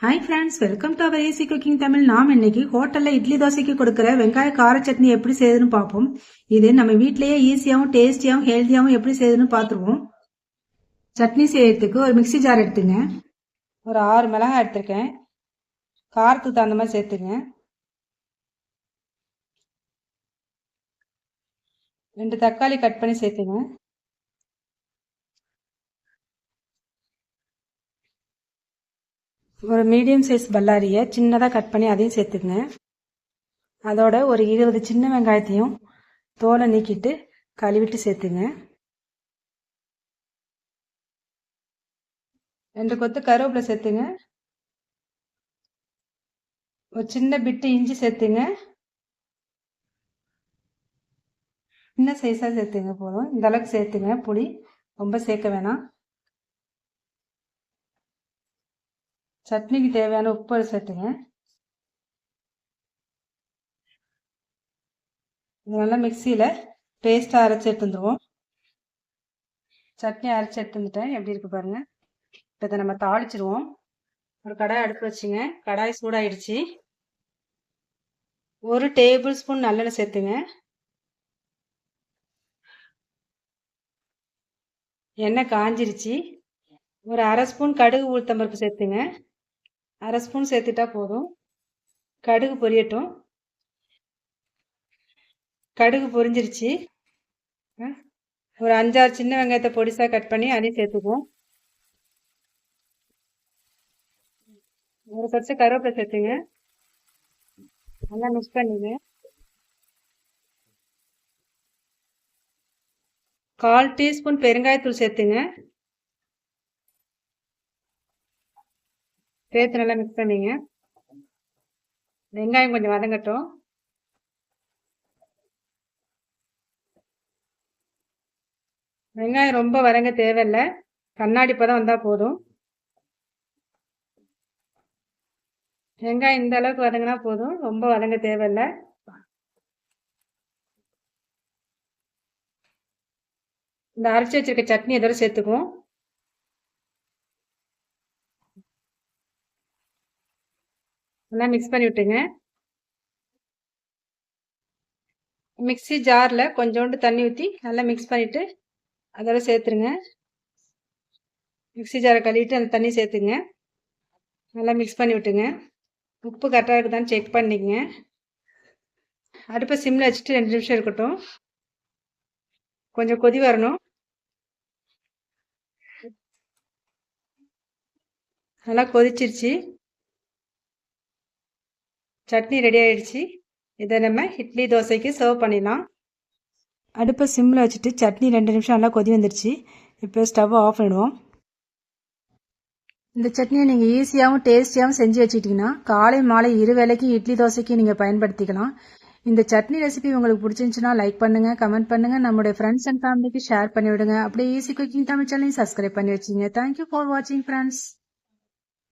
Hi friends welcome to our AC cooking Tamil நாம் இன்னைக்கு ஹோட்டலில் இட்லி தோசைக்கு கொடுக்குற வெங்காய கார சட்னி எப்படி செய்யுதுன்னு பார்ப்போம். இது நம்ம வீட்லேயே ஈஸியாகவும் டேஸ்டியாகவும் ஹெல்த்தியாகவும் எப்படி செய்யுதுன்னு பார்த்துருவோம். சட்னி செய்யறதுக்கு ஒரு மிக்ஸி ஜார் எடுத்துங்க. ஒரு ஆறு மிளகாய் எடுத்திருக்கேன். காரத்துக்கு தகுந்த மாதிரி சேர்த்துங்க. ரெண்டு தக்காளி கட் பண்ணி சேர்த்துங்க. ஒரு மீடியம் சைஸ் பல்லாரியை சின்னதாக கட் பண்ணி அதையும் சேர்த்துக்குங்க. அதோட ஒரு இருபது சின்ன வெங்காயத்தையும் தோலை நீக்கிட்டு கழுவிட்டு சேர்த்துங்க. ரெண்டு கொத்து கருவேப்பிலை சேர்த்துங்க. ஒரு சின்ன பிட்டு இஞ்சி சேர்த்துங்க. சின்ன சைஸாக சேர்த்துங்க போதும். இந்த அளவுக்கு சேர்த்துங்க. புளி ரொம்ப சேர்க்க வேணாம். சட்னிக்கு தேவையான உப்பு சேர்த்துங்க இது நல்லா மிக்சியில் பேஸ்ட்டாக அரைச்சி எடுத்துருவோம் சட்னி அரைச்சி எடுத்துட்டேன் எப்படி இருக்கு பாருங்க. இப்போ இதை நம்ம தாளிச்சிருவோம். ஒரு கடாய் அடுப்பு வச்சுங்க. கடாய் சூடாயிடுச்சு. ஒரு டேபிள் ஸ்பூன் நல்லெண்ணெய் சேர்த்துங்க. எண்ணெய் காஞ்சிருச்சு. ஒரு அரை ஸ்பூன் கடுகு உளுத்தம்பருப்பு சேர்த்துங்க. அரை ஸ்பூன் சேர்த்துட்டா போதும். கடுகு பொரியட்டும். கடுகு பொரிஞ்சிருச்சு. ஒரு அஞ்சாறு சின்ன வெங்காயத்தை பொடிசாக கட் பண்ணி அதையும் சேர்த்துக்குவோம். ஒரு பச்சை கருவேப்பிலை சேர்த்துங்க. நல்லா மிக்ஸ் பண்ணுங்க. கால் டீஸ்பூன் பெருங்காயத்தூள் சேர்த்துங்க. சேர்த்து நல்லா மிக்ஸ் பண்ணிங்க. வெங்காயம் கொஞ்சம் வதங்கட்டும். வெங்காயம் ரொம்ப வதங்க தேவையில்லை. கண்ணாடி பதம் வந்தால் போதும். வெங்காயம் இந்த அளவுக்கு வதங்கினா போதும். ரொம்ப வதங்க தேவையில்லை. இந்த அரைச்சி வச்சிருக்க சட்னி இதோட சேர்த்துக்குவோம். நல்லா மிக்ஸ் பண்ணி விட்டுங்க மிக்சி ஜாரில் கொஞ்சோண்டு தண்ணி ஊற்றி நல்லா மிக்ஸ் பண்ணிவிட்டு அதோட சேர்த்துருங்க. மிக்சி ஜாரை கழுவிட்டு அந்த தண்ணி சேர்த்துங்க. நல்லா மிக்ஸ் பண்ணி விட்டுங்க உப்பு கரெக்டாக இருக்குதான்னு செக் பண்ணிக்கங்க. அடுப்பை சிம்மில் வச்சுட்டு ரெண்டு நிமிஷம் இருக்கட்டும். கொஞ்சம் கொதி வரணும். நல்லா கொதிச்சிருச்சு. சட்னி ரெடி ஆகிடுச்சு இதை நம்ம இட்லி தோசைக்கு சர்வ் பண்ணிடலாம். அடுப்பை சிம்மில் வச்சுட்டு சட்னி ரெண்டு நிமிஷம் நல்லா கொதி வந்துடுச்சு இப்போ ஸ்டவ் ஆஃப் பண்ணிடுவோம். இந்த சட்னியை நீங்கள் ஈஸியாகவும் டேஸ்டியாகவும் செஞ்சு வச்சுக்கிட்டிங்கன்னா காலை மாலை இரு வேலைக்கும் இட்லி தோசைக்கு நீங்கள் பயன்படுத்திக்கலாம். இந்த சட்னி ரெசிபி உங்களுக்கு பிடிச்சிருந்துச்சுன்னா லைக் பண்ணுங்கள் கமெண்ட் பண்ணுங்கள் நம்மளுடைய ஃப்ரெண்ட்ஸ் அண்ட் ஃபேமிலிக்கு ஷேர் பண்ணிவிடுங்க. அப்படியே ஈஸி குக்கிங் தமிழ் சேனலையும் சப்ஸ்கிரைப் பண்ணி வச்சுங்க. தேங்க்யூ ஃபார் வாட்சிங் ஃப்ரெண்ட்ஸ்